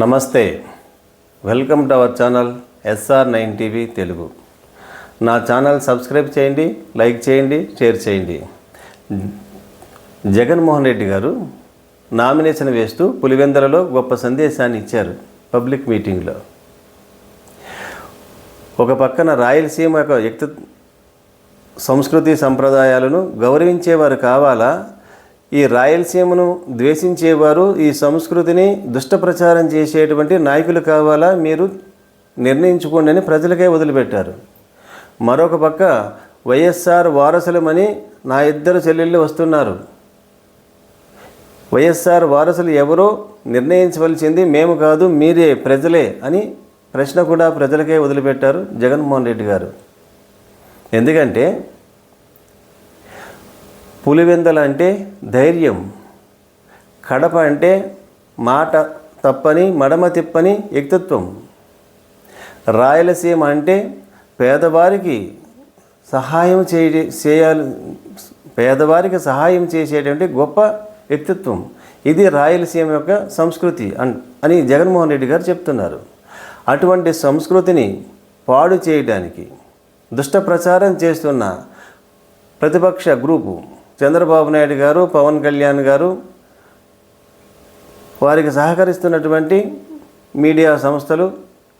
నమస్తే. Welcome to our channel SR nine TV Telugu. నా channel subscribe చేయండి like చేయండి షేర్ చేయండి. జగన్మోహన్ రెడ్డి గారు నామినేషన్ వేస్తూ పులివెందలలో గొప్ప సందేశాన్ని ఇచ్చారు పబ్లిక్ మీటింగ్లో. ఒక పక్కన రాయలసీమ యొక్క వ్యక్తి సంస్కృతి సంప్రదాయాలను గౌరవించేవారు కావాలా? ఈ రాయలసీమను ద్వేషించేవారు ఈ సంస్కృతిని దుష్ట ప్రచారం చేసేటువంటి నాయకులు కావాలా మీరు నిర్ణయించుకోండి అని ప్రజలకే వదిలిపెట్టారు. మరొక పక్క వైఎస్ఆర్ వారసులమని నా ఇద్దరు చెల్లెళ్ళు వస్తున్నారు. వైఎస్ఆర్ వారసులు ఎవరో నిర్ణయించవలసింది మేము కాదు మీరే ప్రజలే అని ప్రశ్న కూడా ప్రజలకే వదిలిపెట్టారు జగన్మోహన్ రెడ్డి గారు. ఎందుకంటే పులివెందల అంటే ధైర్యం కడప అంటే మాట తప్పని మడమ తిప్పని వ్యక్తిత్వం. రాయలసీమ అంటే పేదవారికి సహాయం చేయ చేయాలి పేదవారికి సహాయం చేసేటువంటి గొప్ప వ్యక్తిత్వం. ఇది రాయలసీమ యొక్క సంస్కృతి అన్ అని జగన్మోహన్ రెడ్డి గారు చెప్తున్నారు. అటువంటి సంస్కృతిని పాడు చేయడానికి దుష్ట ప్రచారం చేస్తున్న ప్రతిపక్ష గ్రూపు చంద్రబాబు నాయుడు గారు పవన్ కళ్యాణ్ గారు వారికి సహకరిస్తున్నటువంటి మీడియా సంస్థలు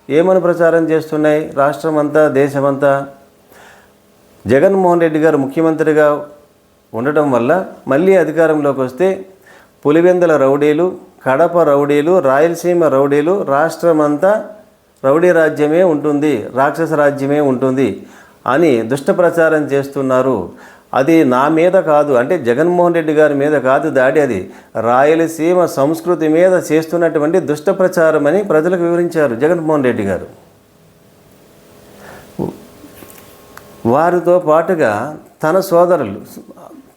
ఏమని ప్రచారం చేస్తున్నాయి? రాష్ట్రమంతా దేశమంతా? జగన్మోహన్ రెడ్డి గారు ముఖ్యమంత్రిగా ఉండటం వల్ల మళ్ళీ అధికారంలోకి వస్తే పులివెందుల రౌడీలు కడప రౌడీలు రాయలసీమ రౌడీలు రాష్ట్రమంతా రౌడీ రాజ్యమే ఉంటుంది రాక్షస రాజ్యమే ఉంటుంది అని దుష్ట ప్రచారం చేస్తున్నారు. అది నా మీద కాదు. అంటే జగన్మోహన్ రెడ్డి గారి మీద కాదు దాడి అది. రాయలసీమ సంస్కృతి మీద చేస్తున్నటువంటి దుష్ట ప్రచారం అని ప్రజలకు వివరించారు జగన్మోహన్ రెడ్డి గారు. వారితో పాటుగా తన సోదరులు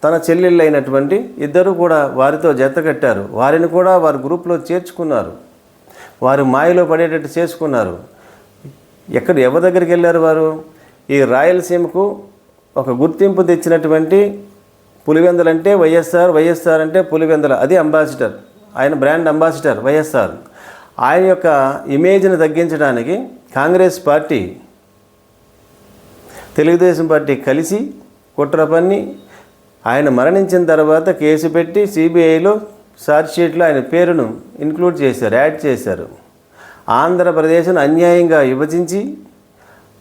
తన చెల్లెళ్ళు అయినటువంటి ఇద్దరు కూడా వారితో జతకట్టారు వారిని కూడా వారి గ్రూప్లో చేర్చుకున్నారు. వారు మాయలో పడేటట్టు చేసుకున్నారు. ఎక్కడ ఎవరి దగ్గరికి వెళ్ళారు వారు? ఈ రాయలసీమకు ఒక గుర్తింపు తెచ్చినటువంటి పులివెందలు అంటే వైఎస్ఆర్ వైఎస్ఆర్ అంటే పులివెందల. అది అంబాసిడర్. ఆయన బ్రాండ్ అంబాసిడర్ వైఎస్ఆర్. ఆయన యొక్క ఇమేజ్ని తగ్గించడానికి కాంగ్రెస్ పార్టీ తెలుగుదేశం పార్టీ కలిసి కుట్ర పన్ని ఆయన మరణించిన తర్వాత కేసు పెట్టి సిబిఐలో షీట్లో ఆయన పేరును ఇంక్లూడ్ చేశారు యాడ్ చేశారు. ఆంధ్రప్రదేశ్ను అన్యాయంగా విభజించి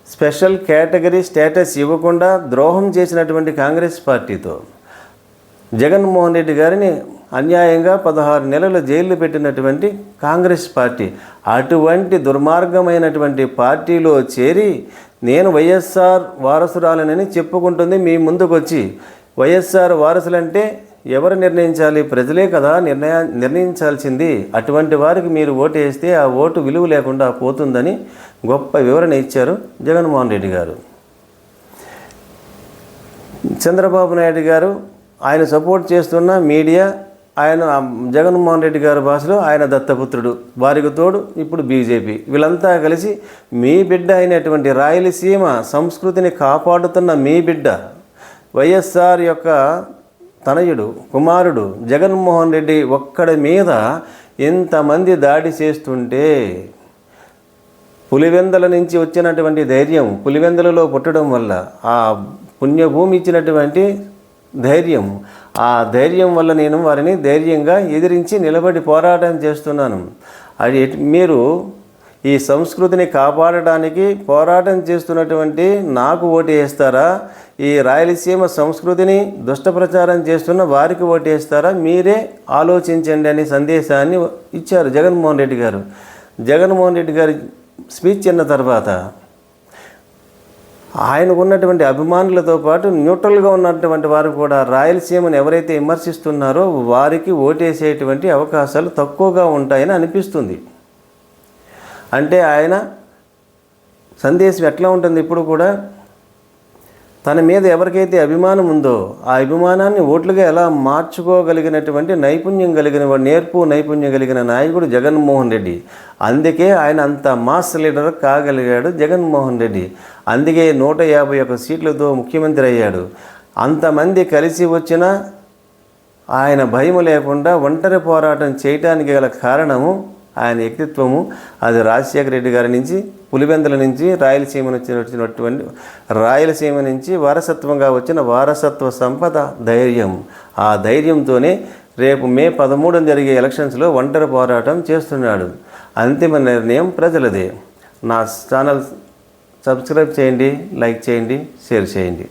స్పెషల్ కేటగిరీ స్టేటస్ ఇవ్వకుండా ద్రోహం చేసినటువంటి కాంగ్రెస్ పార్టీతో జగన్మోహన్ రెడ్డి గారిని అన్యాయంగా పదహారు నెలలు జైల్లో పెట్టినటువంటి కాంగ్రెస్ పార్టీ అటువంటి దుర్మార్గమైనటువంటి పార్టీలో చేరి నేను వైఎస్ఆర్ వారసురాలనని చెప్పుకుంటుంది మీ ముందుకొచ్చి. వైఎస్ఆర్ వారసులంటే ఎవరు నిర్ణయించాలి? ప్రజలే కదా నిర్ణయ నిర్ణయించాల్సింది. అటువంటి వారికి మీరు ఓటు వేస్తే ఆ ఓటు విలువ లేకుండా పోతుందని గొప్ప వివరణ ఇచ్చారు జగన్మోహన్ రెడ్డి గారు. చంద్రబాబు నాయుడు గారు ఆయన సపోర్ట్ చేస్తున్న మీడియా ఆయన జగన్మోహన్ రెడ్డి గారి భాషలో ఆయన దత్తపుత్రుడు. వారికి తోడు ఇప్పుడు బీజేపీ. వీళ్ళంతా కలిసి మీ బిడ్డ అయినటువంటి రాయలసీమ సంస్కృతిని కాపాడుతున్న మీ బిడ్డ. వైఎస్ఆర్ యొక్క తనయుడు కుమారుడు జగన్మోహన్ రెడ్డి ఒక్కడి మీద ఇంతమంది దాడి చేస్తుంటే పులివెందల నుంచి వచ్చినటువంటి ధైర్యం పులివెందలలో పుట్టడం వల్ల ఆ పుణ్యభూమి ఇచ్చినటువంటి ధైర్యం ఆ ధైర్యం వల్ల నేను వారిని ధైర్యంగా ఎదిరించి నిలబడి పోరాటం చేస్తున్నాను. అది మీరు ఈ సంస్కృతిని కాపాడడానికి పోరాటం చేస్తున్నటువంటి నాకు ఓటు వేస్తారా? ఈ రాయలసీమ సంస్కృతిని దుష్ట ప్రచారం చేస్తున్న వారికి ఓటు వేస్తారా? మీరే ఆలోచించండి అనే సందేశాన్ని ఇచ్చారు జగన్మోహన్ రెడ్డి గారు. జగన్మోహన్ రెడ్డి గారి స్పీచ్ విన్న తర్వాత ఆయనకు ఉన్నటువంటి అభిమానులతో పాటు న్యూట్రల్గా ఉన్నటువంటి వారు కూడా రాయలసీమను ఎవరైతే విమర్శిస్తున్నారో వారికి ఓటేసేటువంటి అవకాశాలు తక్కువగా ఉంటాయని అనిపిస్తుంది. అంటే ఆయన సందేశం ఎట్లా ఉంటుంది ఇప్పుడు కూడా? తన మీద ఎవరికైతే అభిమానం ఉందో ఆ అభిమానాన్ని ఓట్లుగా ఎలా మార్చుకోగలిగినటువంటి నైపుణ్యం కలిగిన వాడు, నేర్పు నైపుణ్యం కలిగిన నాయకుడు జగన్మోహన్ రెడ్డి. అందుకే ఆయన అంత మాస్ లీడర్ కాగలిగాడు జగన్మోహన్ రెడ్డి. అందుకే నూట యాభై ఒక్క సీట్లతో ముఖ్యమంత్రి అయ్యాడు. అంతమంది కలిసి వచ్చిన ఆయన భయం లేకుండా ఒంటరి పోరాటం చేయటానికి గల కారణము ఆయన వ్యక్తిత్వము అది రాజశేఖర రెడ్డి గారి నుంచి పులివెందుల నుంచి రాయలసీమ నుంచి వచ్చినటువంటి రాయలసీమ నుంచి వారసత్వంగా వచ్చిన వారసత్వ సంపద ధైర్యం. ఆ ధైర్యంతోనే రేపు మే పదమూడున జరిగే ఎలక్షన్స్లో ఒంటరి పోరాటం చేస్తున్నాడు. అంతిమ నిర్ణయం ప్రజలదే. నా ఛానల్ సబ్స్క్రైబ్ చేయండి లైక్ చేయండి షేర్ చేయండి.